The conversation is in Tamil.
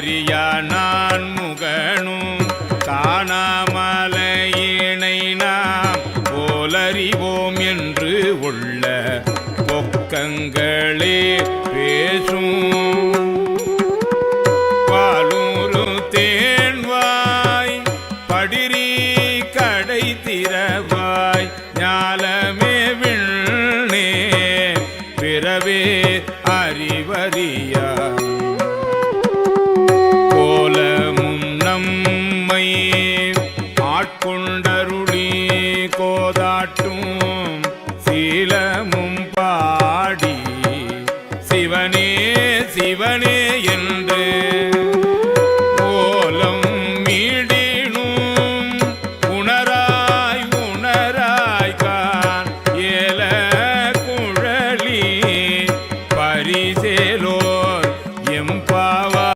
அறியா நான் முகனும் காணாமலையினை நாம் போலறிவோம் என்று உள்ள பொக்கங்களே பேசும். பாலூரு தேன்வாய் படிரி கடை திறவாய் ஞாலமே விண்ணே பிறவே அறிவறியா போதாட்டும் சீலமும் பாடி சிவனே சிவனே என்று கோலம் மீடினும் உணராய் உணராய் கான் ஏல குழலி பரிசேலோர் எம்பாவ